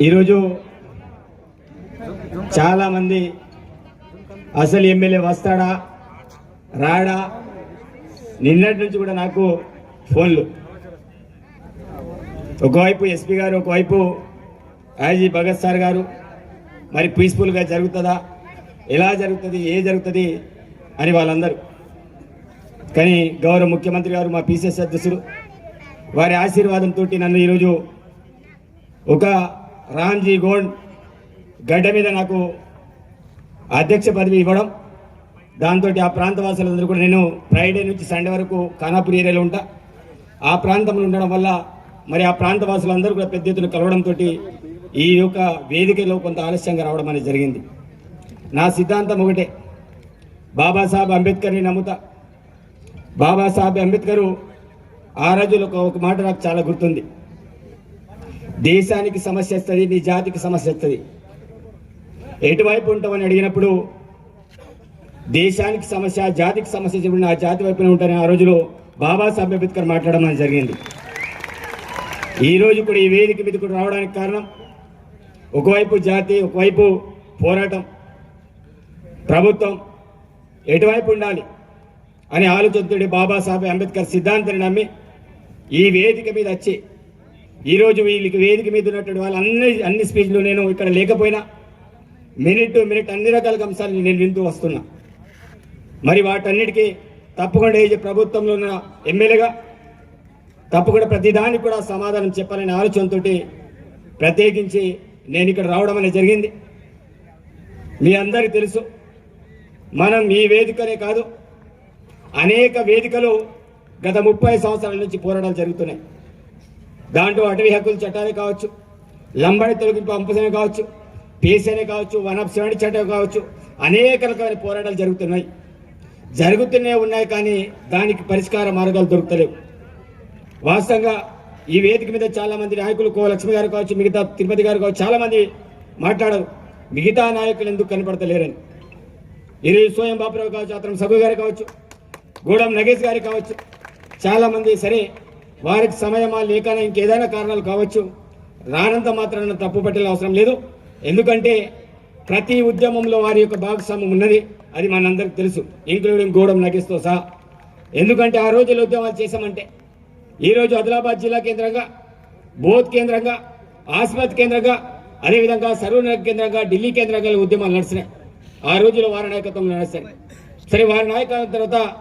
ఈరోజు చాలామంది అసలు ఎమ్మెల్యే వస్తాడా రాడా? నిన్నటి నుంచి కూడా నాకు ఫోన్లు. ఒకవైపు ఎస్పీ గారు ఒకవైపు ఐజీ భగత్ సార్ గారు. మరి పీస్ఫుల్గా జరుగుతుందా? ఎలా జరుగుతుంది? ఏ జరుగుతుంది? అని వాళ్ళందరూ. కానీ గౌరవ ముఖ్యమంత్రి గారు మా పీసీఎస్ అధ్యక్షుడు వారి ఆశీర్వాదంతో నన్ను ఈరోజు ఒక రాంజీ గోండ్ గడ్డ మీద నాకు అధ్యక్ష పదవి ఇవ్వడం. దాంతో ఆ ప్రాంత వాసులందరూ కూడా నేను ఫ్రైడే నుంచి సండే వరకు ఖానాపూర్ ఏరియాలో ఉంటా. ఆ ప్రాంతంలో ఉండడం వల్ల మరి ఆ ప్రాంత వాసులందరూ కూడా పెద్ద ఎత్తున కలవడంతో ఈ యొక్క వేదికలో కొంత ఆలస్యంగా రావడం అనేది జరిగింది. నా సిద్ధాంతం ఒకటే. బాబాసాహెబ్ అంబేద్కర్ని నమ్ముతా. బాబాసాహెబ్ అంబేద్కర్ ఆ రోజులో ఒక మాట నాకు చాలా గుర్తుంది. దేశానికి సమస్య వస్తుంది నీ జాతికి సమస్య వస్తుంది. ఎటువైపు ఉంటామని అడిగినప్పుడు దేశానికి సమస్య జాతికి సమస్య చెప్పిన ఆ జాతి వైపున ఉంటారని ఆ రోజులో బాబాసాహెబ్ అంబేద్కర్ మాట్లాడడం అనేది జరిగింది. ఈ రోజు కూడా ఈ వేదిక మీదకు రావడానికి కారణం ఒకవైపు జాతి ఒకవైపు పోరాటం ప్రభుత్వం ఎటువైపు ఉండాలి అని ఆలోచనతోటి బాబాసాహెబ్ అంబేద్కర్ సిద్ధాంతాన్ని నమ్మి ఈ వేదిక మీద వచ్చి ఈరోజు వీళ్ళకి వేదిక మీద ఉన్నటువంటి వాళ్ళు అన్ని అన్ని స్పీచ్లు నేను ఇక్కడ లేకపోయినా మినిట్ టు మినిట్ అన్ని రకాల అంశాలు నేను వింటూ వస్తున్నా. మరి వాటన్నిటికీ తప్పకుండా ఈ ప్రభుత్వంలో ఉన్న ఎమ్మెల్యేగా తప్పకుండా ప్రతిదానికి కూడా సమాధానం చెప్పాలనే ఆలోచనతో ప్రత్యేకించి నేను ఇక్కడ రావడం అనేది జరిగింది. మీ అందరికీ తెలుసు మనం ఈ వేదికనే కాదు అనేక వేదికలు గత ముప్పై సంవత్సరాల నుంచి పోరాటాలు జరుగుతున్నాయి. దాంట్లో అటవీ హక్కుల చట్టాలే కావచ్చు లంబడి తొలగింపు అంపసనే కావచ్చు పీసీనే కావచ్చు వన్ ఆఫ్ సెవెంటీ చట్టం కావచ్చు అనేక రకమైన పోరాటాలు జరుగుతున్నాయి. జరుగుతూనే ఉన్నాయి కానీ దానికి పరిష్కార మార్గాలు దొరుకుతలేవు. వాస్తవంగా ఈ వేదిక మీద చాలామంది నాయకులు కో లక్ష్మి గారు కావచ్చు మిగతా తిరుపతి గారు కావచ్చు చాలామంది మాట్లాడరు. మిగతా నాయకులు ఎందుకు కనపడతలేరని. ఈరోజు సోయం బాపురావు కావచ్చు అతను సభ గారు కావచ్చు గూడెం నగేష్ గారు కావచ్చు చాలామంది సరే వారికి సమయమా లేక ఇంకేదైనా కారణాలు కావచ్చు రానంత మాత్రాన తప్పు పట్టే అవసరం లేదు. ఎందుకంటే ప్రతి ఉద్యమంలో వారి యొక్క భాగస్వామ్యం ఉన్నది. అది మనందరికి తెలుసు. ఇంక్లూడింగ్ గోడం నగేష్తో సహా. ఎందుకంటే ఆ రోజుల్లో ఉద్యమాలు చేశామంటే ఈరోజు ఆదిలాబాద్ జిల్లా కేంద్రంగా బోధ్ కేంద్రంగా ఆస్పత్ కేంద్రంగా అదేవిధంగా సర్వనగర్ కేంద్రంగా ఢిల్లీ కేంద్రంగా ఉద్యమాలు నడిచినాయి. ఆ రోజుల్లో వారి నాయకత్వంలో నడిచాయి సరే వారి నాయకత్వం తర్వాత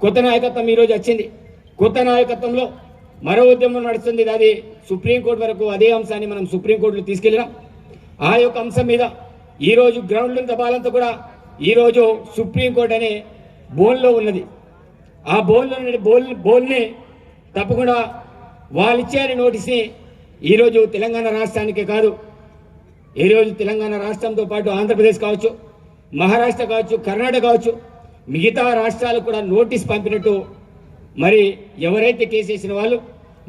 కొత్త నాయకత్వం ఈరోజు వచ్చింది. కొత్త నాయకత్వంలో మరో ఉద్యమం నడుస్తుంది. అది సుప్రీంకోర్టు వరకు అదే అంశాన్ని మనం సుప్రీంకోర్టులో తీసుకెళ్ళినాం. ఆ యొక్క అంశం మీద ఈరోజు గ్రౌండ్లో దబాలంతా కూడా ఈరోజు సుప్రీంకోర్టు అనే బోన్లో ఉన్నది. ఆ బోన్లో బోల్ బోల్ని తప్పకుండా వాళ్ళు ఇచ్చారు నోటీస్ని ఈరోజు తెలంగాణ రాష్ట్రానికే కాదు. ఈరోజు తెలంగాణ రాష్ట్రంతో పాటు ఆంధ్రప్రదేశ్ కావచ్చు మహారాష్ట్ర కావచ్చు కర్ణాటక కావచ్చు మిగతా రాష్ట్రాలకు కూడా నోటీస్ పంపినట్టు మరి ఎవరైతే కేసేసిన వాళ్ళు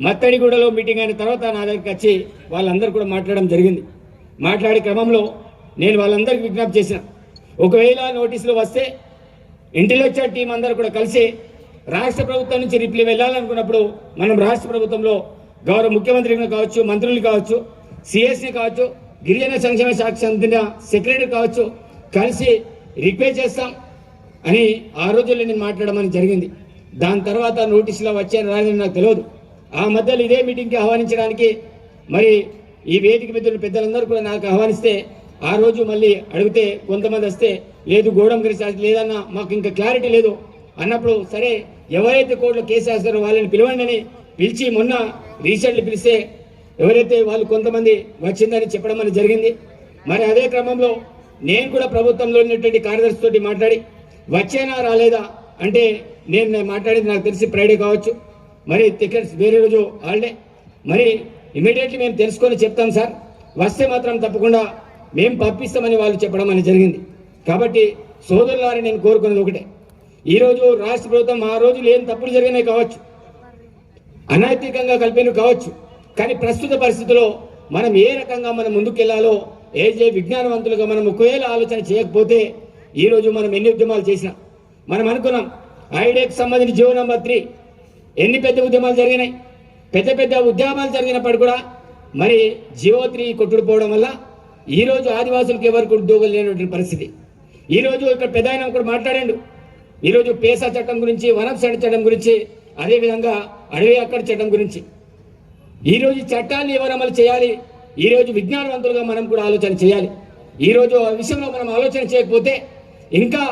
మత్తడిగూడలో మీటింగ్ అయిన తర్వాత నా దగ్గరికి వచ్చి వాళ్ళందరూ కూడా మాట్లాడడం జరిగింది. మాట్లాడే క్రమంలో నేను వాళ్ళందరికీ విజ్ఞప్తి చేసిన. ఒకవేళ నోటీసులు వస్తే ఇంటెలెక్చువల్ టీం అందరూ కూడా కలిసి రాష్ట్ర ప్రభుత్వం నుంచి రిప్లై వెళ్ళాలనుకున్నప్పుడు మనం రాష్ట్ర ప్రభుత్వంలో గౌరవ ముఖ్యమంత్రిని కావచ్చు మంత్రులు కావచ్చు సిఎస్ని కావచ్చు గిరిజన సంక్షేమ శాఖ చెందిన సెక్రటరీ కావచ్చు కలిసి రిక్వెస్ట్ చేస్తాం అని ఆ రోజుల్లో నేను మాట్లాడమని జరిగింది. దాని తర్వాత నోటీసులో వచ్చాయని రాలేదని నాకు తెలియదు. ఆ మధ్యలో ఇదే మీటింగ్కి ఆహ్వానించడానికి మరి ఈ వేదిక మిత్రులు పెద్దలందరూ కూడా నాకు ఆహ్వానిస్తే ఆ రోజు మళ్ళీ అడిగితే కొంతమంది వస్తే లేదు గోడం గారి లేదన్నా మాకు ఇంకా క్లారిటీ లేదు అన్నప్పుడు సరే ఎవరైతే కోర్టులో కేసు వేస్తారో వాళ్ళని పిలవండి అని పిలిచి మొన్న రీసెంట్లీ పిలిస్తే ఎవరైతే వాళ్ళు కొంతమంది వచ్చిందని చెప్పడం అని జరిగింది. మరి అదే క్రమంలో నేను కూడా ప్రభుత్వంలో ఉన్నటువంటి కార్యదర్శితోటి మాట్లాడి వచ్చేనా రాలేదా అంటే నేను నేను మాట్లాడింది నాకు తెలిసి ఫ్రైడే కావచ్చు. మరి టికెట్స్ వేరే రోజు హాలిడే మరి ఇమీడియట్లీ మేము తెలుసుకొని చెప్తాం సార్. వస్తే మాత్రం తప్పకుండా మేము పంపిస్తామని వాళ్ళు చెప్పడం అని జరిగింది. కాబట్టి సోదరులారి నేను కోరుకున్నది ఒకటే. ఈరోజు రాష్ట్ర ప్రభుత్వం ఆ రోజు ఏం తప్పులు జరిగినాయి కావచ్చు. అనైతికంగా కలిపినవి కావచ్చు. కానీ ప్రస్తుత పరిస్థితిలో మనం ఏ రకంగా మనం ముందుకెళ్ళాలో ఏజే విజ్ఞానవంతులుగా మనం ఒకవేళ ఆలోచన చేయకపోతే ఈరోజు మనం ఎన్ని ఉద్యమాలు చేసినా మనం అనుకున్నాం ఐడెక్ సంబంధించిన జీవో నంబర్ త్రీ. ఎన్ని పెద్ద ఉద్యమాలు జరిగినాయి? పెద్ద పెద్ద ఉద్యమాలు జరిగినప్పుడు కూడా మరి జియో త్రీ కొట్టుకుపోవడం వల్ల ఈరోజు ఆదివాసులకు ఎవరికి ఉద్యోగం లేనటువంటి పరిస్థితి. ఈరోజు ఇక్కడ పెద్ద ఆయన కూడా మాట్లాడాడు. ఈరోజు పేసా చట్టం గురించి వనప్సడి చట్టం గురించి అదేవిధంగా అడవి అక్కడ చట్టం గురించి. ఈరోజు చట్టాన్ని ఎవరు అమలు చేయాలి? ఈరోజు విజ్ఞానవంతులుగా మనం కూడా ఆలోచన చేయాలి. ఈరోజు ఆ విషయంలో మనం ఆలోచన చేయకపోతే ఇంకా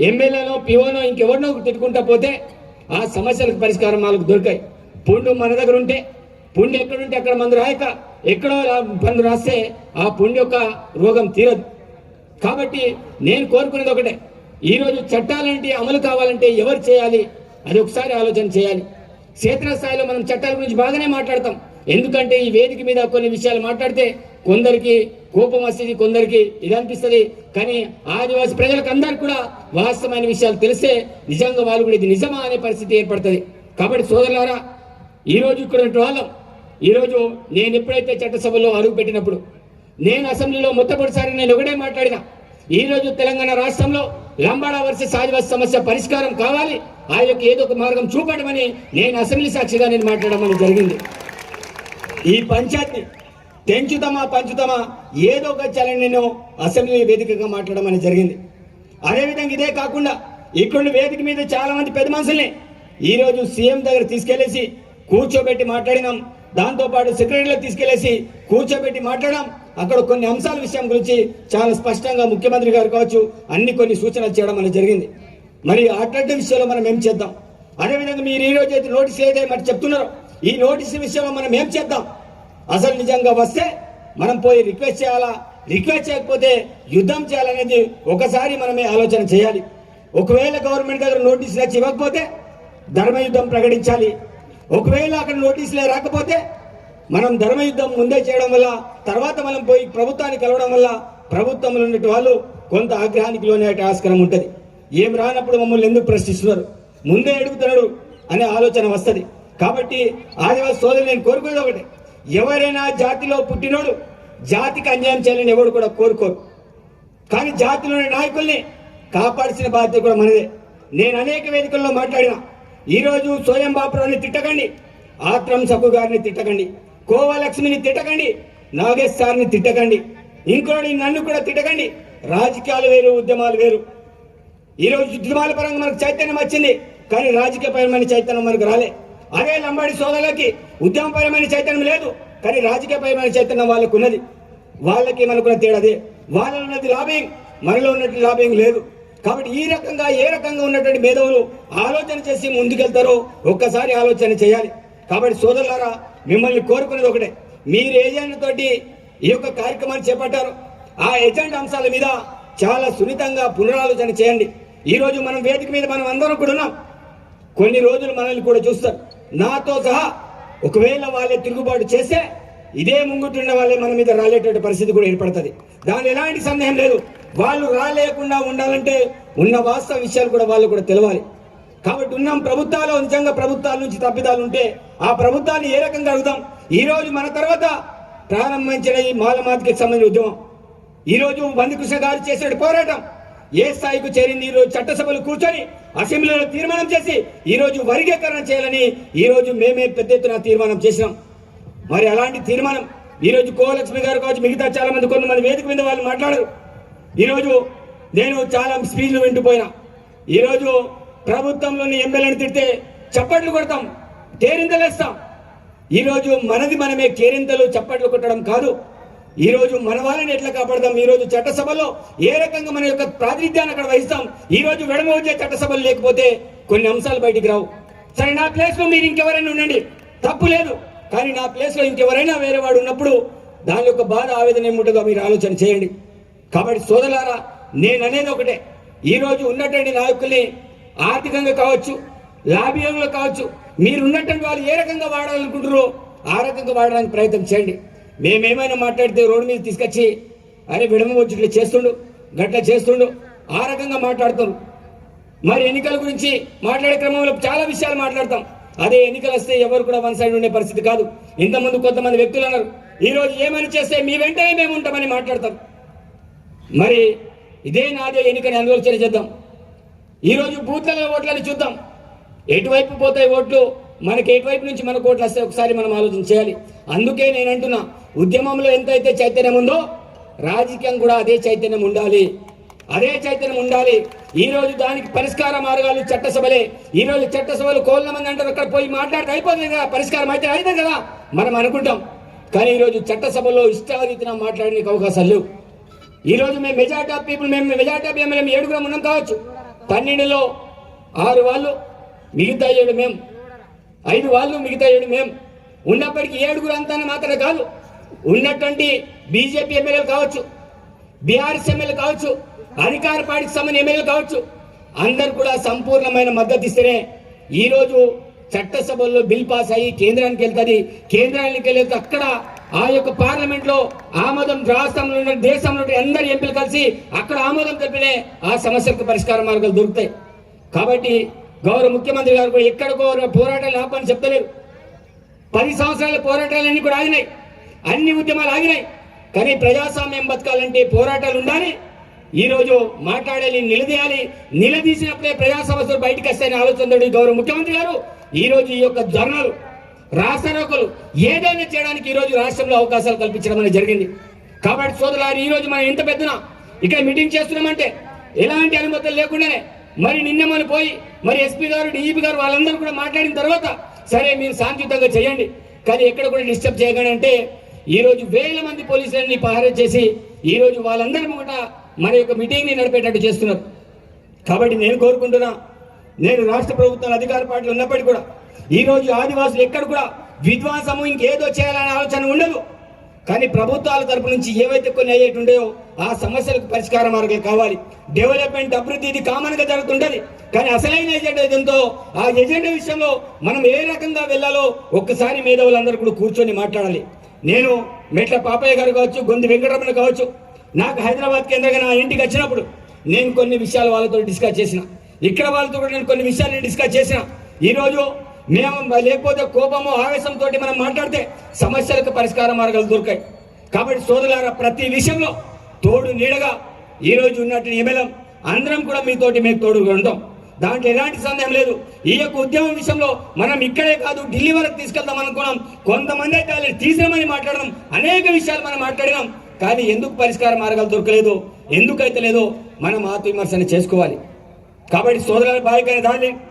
ఎమ్మెల్యేనో పిఓనో ఇంకెవరినో తిట్టుకుంటా పోతే ఆ సమస్యలకు పరిష్కారం వాళ్ళకు దొరికాయి. పుండు మన దగ్గర ఉంటే పుండు ఎక్కడుంటే అక్కడ మందు రాయక ఎక్కడో ఆ మందు రాస్తే ఆ పుండు యొక్క రోగం తీరదు. కాబట్టి నేను కోరుకునేది ఒకటే. ఈరోజు చట్టాలంటే అమలు కావాలంటే ఎవరు చేయాలి? అది ఒకసారి ఆలోచన చేయాలి. క్షేత్రస్థాయిలో మనం చట్టాల గురించి బాగానే మాట్లాడతాం. ఎందుకంటే ఈ వేదిక మీద కొన్ని విషయాలు మాట్లాడితే కొందరికి కోపం వస్తుంది కొందరికి ఇది అనిపిస్తుంది. కానీ ఆదివాసి ప్రజలకు అందరికి కూడా వాస్తవమైన విషయాలు తెలిస్తే నిజంగా వాళ్ళు కూడా ఇది నిజమా అనే పరిస్థితి ఏర్పడుతుంది. కాబట్టి సోదరులారా ఈరోజు ఇక్కడ ఉన్న వాళ్ళం ఈరోజు నేను ఎప్పుడైతే చట్టసభలో అడుగు పెట్టినప్పుడు నేను అసెంబ్లీలో మొట్టమొదటిసారి నేను ఒకటే మాట్లాడిన. ఈరోజు తెలంగాణ రాష్ట్రంలో లంబాడా వర్సెస్ ఆదివాసి సమస్య పరిష్కారం కావాలి ఆ యొక్క ఏదో ఒక మార్గం చూపడమని నేను అసెంబ్లీ సాక్షిగా నేను మాట్లాడమని జరిగింది. ఈ పంచాయతీ పెంచుతామా పంచుతామా ఏదో ఒక ఛాలెంజ్ నేను అసెంబ్లీ వేదికగా మాట్లాడమని జరిగింది. అదేవిధంగా ఇదే కాకుండా ఇక్కడ వేదిక మీద చాలా మంది పెద్ద మనుషుల్ని ఈరోజు సీఎం దగ్గర తీసుకెళ్ళేసి కూర్చోబెట్టి మాట్లాడినాం. దాంతోపాటు సెక్రటరీలో తీసుకెళ్ళేసి కూర్చోబెట్టి మాట్లాడాం. అక్కడ కొన్ని అంశాల విషయం గురించి చాలా స్పష్టంగా ముఖ్యమంత్రి గారు కావచ్చు అన్ని కొన్ని సూచనలు చేయడం అనేది జరిగింది. మరి అట్లాంటి విషయంలో మనం ఏం చేద్దాం? అదేవిధంగా మీరు ఈ రోజు అయితే నోటీస్ ఏదైతే మరి చెప్తున్నారో ఈ నోటీస్ విషయంలో మనం ఏం చేద్దాం? అసలు నిజంగా వస్తే మనం పోయి రిక్వెస్ట్ చేయాలా? రిక్వెస్ట్ చేయకపోతే యుద్ధం చేయాలనేది ఒకసారి మనమే ఆలోచన చేయాలి. ఒకవేళ గవర్నమెంట్ దగ్గర నోటీసులు వచ్చి ఇవ్వకపోతే ధర్మయుద్ధం ప్రకటించాలి. ఒకవేళ అక్కడ నోటీసులే రాకపోతే మనం ధర్మయుద్ధం ముందే చేయడం వల్ల తర్వాత మనం పోయి ప్రభుత్వాన్ని కలవడం వల్ల ప్రభుత్వంలో ఉన్నటువంటి వాళ్ళు కొంత ఆగ్రహానికి లోనే ఆస్కారం ఉంటుంది. ఏం రానప్పుడు మమ్మల్ని ఎందుకు ప్రశ్నిస్తున్నారు? ముందే అడుగుతున్నాడు అనే ఆలోచన వస్తుంది. కాబట్టి ఆదివాసి సోదరు నేను కోరుకునేది ఒకటే. ఎవరైనా జాతిలో పుట్టినోడు జాతికి అన్యాయం చేయాలని ఎవడు కూడా కోరుకోరు. కానీ జాతిలోని నాయకుల్ని కాపాడాల్సిన బాధ్యత కూడా మనదే. నేను అనేక వేదికల్లో మాట్లాడిన. ఈరోజు స్వయం బాపురావుని తిట్టకండి ఆత్రం సబ్బు గారిని తిట్టకండి కోవలక్ష్మిని తిట్టకండి నాగేష్ సార్ని తిట్టకండి ఇంకోటి నన్ను కూడా తిట్టకండి. రాజకీయాలు వేరు ఉద్యమాలు వేరు. ఈరోజు ఉద్యమాల పరంగా మనకు చైతన్యం వచ్చింది కానీ రాజకీయపరమైన చైతన్యం మనకు రాలే. అదే లంబాడి సోదరులకి ఉద్యమపరమైన చైతన్యం లేదు కానీ రాజకీయపరమైన చైతన్యం వాళ్ళకు ఉన్నది వాళ్ళకి మనకున్న తేడాదే వాళ్ళలో ఉన్నది లాబింగ్ మనలో ఉన్నట్టు లాబింగ్ లేదు. కాబట్టి ఈ రకంగా ఏ రకంగా ఉన్నటువంటి మేధవులు ఆలోచన చేసి ముందుకెళ్తారో ఒక్కసారి ఆలోచన చేయాలి. కాబట్టి సోదరులారా మిమ్మల్ని కోరుకునేది ఒకటే. మీరు ఏజెంట్ తోటి ఈ యొక్క కార్యక్రమాన్ని చేపట్టారు. ఆ ఎజెండా అంశాల మీద చాలా సున్నితంగా పునరాలోచన చేయండి. ఈ రోజు మనం వేదిక మీద మనం అందరం కూడా ఉన్నాం. కొన్ని రోజులు మనల్ని కూడా చూస్తారు. నాతో సహా ఒకవేళ వాళ్ళే తిరుగుబాటు చేస్తే ఇదే ముంగుతున్న వాళ్ళే మన మీద రాలేటువంటి పరిస్థితి కూడా ఏర్పడుతుంది. దాని ఎలాంటి సందేహం లేదు. వాళ్ళు రాలేకుండా ఉండాలంటే ఉన్న వాస్తవ విషయాలు కూడా వాళ్ళు కూడా తెలవాలి. కాబట్టి ఉన్నాం ప్రభుత్వాలు నిజంగా ప్రభుత్వాల నుంచి తప్పిదాలు ఉంటే ఆ ప్రభుత్వాన్ని ఏ రకంగా అడుగుదాం? ఈరోజు మన తర్వాత ప్రారంభించిన ఈ మాలమాతికి సంబంధించిన ఉద్యమం. ఈరోజు బందికృష్ణ గారు చేసిన పోరాటం. ఏ స్థాయికి చేరింది ఈ రోజు చట్టసభలు కూర్చొని అసెంబ్లీలో తీర్మానం చేసి ఈరోజు వర్గీకరణ చేయాలని ఈరోజు మేమే పెద్ద ఎత్తున తీర్మానం చేసినాం. మరి అలాంటి తీర్మానం ఈరోజు కోలక్ష్మి గారు కావచ్చు మిగతా చాలా మంది కొంతమంది వేదిక మీద వాళ్ళు మాట్లాడరు. ఈరోజు నేను చాలా స్పీచ్లు వింటుపోయినా ఈరోజు ప్రభుత్వంలోని ఎమ్మెల్యేని తిడితే చప్పట్లు కొడతాం తేరింతలేస్తాం ఈరోజు మనది మనమే కేరింతలు చప్పట్లు కొట్టడం కాదు. ఈ రోజు మన వాళ్ళని ఎట్లా కాపాడదాం? ఈ రోజు చట్టసభలో ఏ రకంగా మన యొక్క ప్రాతినిధ్యాన్ని అక్కడ వహిస్తాం? ఈ రోజు వెడమ వచ్చే చట్టసభలు లేకపోతే కొన్ని అంశాలు బయటికి రావు. సరే నా ప్లేస్లో మీరు ఇంకెవరైనా ఉండండి. తప్పు లేదు. కానీ నా ప్లేస్లో ఇంకెవరైనా వేరే వాడు ఉన్నప్పుడు దాని యొక్క బాధ ఆవేదన ఏముంటుందో మీరు ఆలోచన చేయండి. కాబట్టి సోదరులారా నేను అనేది ఒకటే. ఈరోజు ఉన్నటువంటి నాయకుల్ని ఆర్థికంగా కావచ్చు లాభ్యంలో కావచ్చు మీరు ఉన్నటువంటి వాళ్ళు ఏ రకంగా వాడాలనుకుంటారో ఆ రకంగా వాడడానికి ప్రయత్నం చేయండి. మేమేమైనా మాట్లాడితే రోడ్డు మీద తీసుకొచ్చి అరే విడమ వచ్చి ఇట్లా చేస్తుండు గట్ల చేస్తుండు ఆ రకంగా మాట్లాడతాం మరి ఎన్నికల గురించి మాట్లాడే క్రమంలో చాలా విషయాలు మాట్లాడతాం. అదే ఎన్నికలు వస్తే ఎవరు కూడా వన్ సైడ్ ఉండే పరిస్థితి కాదు. ఇంతకుముందు కొంతమంది వ్యక్తులు అన్నారు ఈరోజు ఏమైనా ఏమని చేస్తే మీ వెంటనే మేము ఉంటామని మాట్లాడతాం మరి ఇదే నాదే ఎన్నికని ఆలోచన చేద్దాం. ఈరోజు బూత్లలో ఓట్లని చూద్దాం. ఎటువైపు పోతాయి ఓట్లు? మనకి ఎటువైపు నుంచి మనకు ఓట్లు వస్తాయి? ఒకసారి మనం ఆలోచన చేయాలి. అందుకే నేను అంటున్నా ఉద్యమంలో ఎంతైతే చైతన్యం ఉందో రాజకీయం కూడా అదే చైతన్యం ఉండాలి. అదే చైతన్యం ఉండాలి. ఈ రోజు దానికి పరిష్కార మార్గాలు చట్టసభలే. ఈ రోజు చట్టసభలు కోళ్ళ మంది అంటారు అక్కడ పోయి మాట్లాడితే అయిపోతుంది కదా పరిష్కారం అయితే అయితే కదా మనం అనుకుంటాం. కానీ ఈరోజు చట్టసభలో ఇష్టారీతిన మాట్లాడడానికి అవకాశాలు లేవు. ఈరోజు మేము మెజార్టీ ఆఫ్ పీపుల్ మేము మెజార్టీ ఆఫ్ ఎమ్మెల్యే ఏడుగురం ఉన్నాం కావచ్చు. పన్నెండులో ఆరు వాళ్ళు మిగతా ఏడు మేము ఐదు వాళ్ళు మిగతా ఏడు మేము ఉన్నప్పటికీ ఏడుగురు అంతా మాత్రమే కాదు ఉన్నటువంటి బీజేపీ ఎమ్మెల్యేలు కావచ్చు బీఆర్ఎస్ ఎమ్మెల్యే కావచ్చు అధికార పార్టీకి సంబంధించిన ఎమ్మెల్యేలు కావచ్చు అందరు కూడా సంపూర్ణమైన మద్దతు ఇస్తేనే ఈరోజు చట్టసభల్లో బిల్ పాస్ అయ్యి కేంద్రానికి వెళ్తుంది. కేంద్రానికి వెళ్తే అక్కడ ఆ యొక్క పార్లమెంట్లో ఆమోదం రాష్ట్రంలో ఉన్న దేశంలో ఉన్న అందరి ఎంపీలు కలిసి అక్కడ ఆమోదం తెలిపినే ఆ సమస్యలకు పరిష్కార మార్గాలు దొరుకుతాయి. కాబట్టి గౌరవ ముఖ్యమంత్రి గారు కూడా ఎక్కడ పోరాటాలు ఆపని చెప్తలేరు. పది సంవత్సరాల పోరాటాలన్నీ కూడా ఆగినాయి. అన్ని ఉద్యమాలు ఆగినాయి. కానీ ప్రజాస్వామ్యం బతకాలంటే పోరాటాలు ఉండాలి. ఈరోజు మాట్లాడాలి నిలదీయాలి. నిలదీసినప్పుడే ప్రజా సమస్యలు బయటకు వస్తాయని ఆలోచనతో గౌరవ ముఖ్యమంత్రి గారు ఈరోజు ఈ యొక్క ధర్నాలు రాసరోకలు ఏదైనా చేయడానికి ఈరోజు రాష్ట్రంలో అవకాశాలు కల్పించడం అనేది జరిగింది. కాబట్టి సోదరులారు ఈరోజు మనం ఎంత పెద్దన ఇక్కడ మీటింగ్ చేస్తున్నామంటే ఎలాంటి అనుమతులు లేకుండానే మరి నిన్న మనం పోయి మరి ఎస్పీ గారు డీజీపీ గారు వాళ్ళందరూ కూడా మాట్లాడిన తర్వాత సరే మీరు శాంతియుతంగా చేయండి. కానీ ఎక్కడ కూడా డిస్టర్బ్ చేయగానే ఈరోజు వేల మంది పోలీసులని పహారా చేసి ఈరోజు వాళ్ళందరి ముంగట మన యొక్క మీటింగ్ని నడిపేటట్టు చేస్తున్నారు. కాబట్టి నేను కోరుకుంటున్నా నేను రాష్ట్ర ప్రభుత్వం అధికార పార్టీలు ఉన్నప్పటికీ కూడా ఈరోజు ఆదివాసులు ఎక్కడ కూడా విధ్వంసము ఇంకేదో చేయాలనే ఆలోచన ఉండదు. కానీ ప్రభుత్వాల తరపు నుంచి ఏవైతే కొన్ని అయ్యేటి ఉండేవో ఆ సమస్యలకు పరిష్కార మార్గాలు కావాలి. డెవలప్మెంట్ అభివృద్ధి ఇది కామన్గా జరుగుతుంటది. కానీ అసలైన ఎజెండా ఏదంతో ఆ ఎజెండా విషయంలో మనం ఏ రకంగా వెళ్ళాలో ఒక్కసారి మేధావులందరూ కూడా కూర్చొని మాట్లాడాలి. నేను మెట్ల పాపయ్య గారు కావచ్చు గొంతు వెంకటరమణ కావచ్చు నాకు హైదరాబాద్ కేంద్రంగా నా ఇంటికి వచ్చినప్పుడు నేను కొన్ని విషయాలు వాళ్ళతో డిస్కస్ చేసిన. ఇక్కడ వాళ్ళతో కూడా నేను కొన్ని విషయాలు డిస్కస్ చేసిన. ఈరోజు మేము లేకపోతే కోపము ఆవేశంతో మనం మాట్లాడితే సమస్యలకు పరిష్కార మార్గాలు దొరికాయి. కాబట్టి సోదరులారా ప్రతి విషయంలో తోడు నీడగా ఈ రోజు ఉన్నట్టు ఎమ్మెల్యే అందరం కూడా మీతోటి మేము తోడుగా ఉంటాం దాంట్లో ఎలాంటి సందేహం లేదు. ఈ యొక్క ఉద్యమం విషయంలో మనం ఇక్కడే కాదు ఢిల్లీ వరకు తీసుకెళ్దాం అనుకున్నాం. కొంతమంది అయితే వాళ్ళు తీసినామని మాట్లాడడం అనేక విషయాలు మనం మాట్లాడినాం. కానీ ఎందుకు పరిష్కార మార్గాలు దొరకలేదు? ఎందుకైతే లేదో మనం ఆత్మవిమర్శన చేసుకోవాలి. కాబట్టి సోదరుల బాయికనే దాన్ని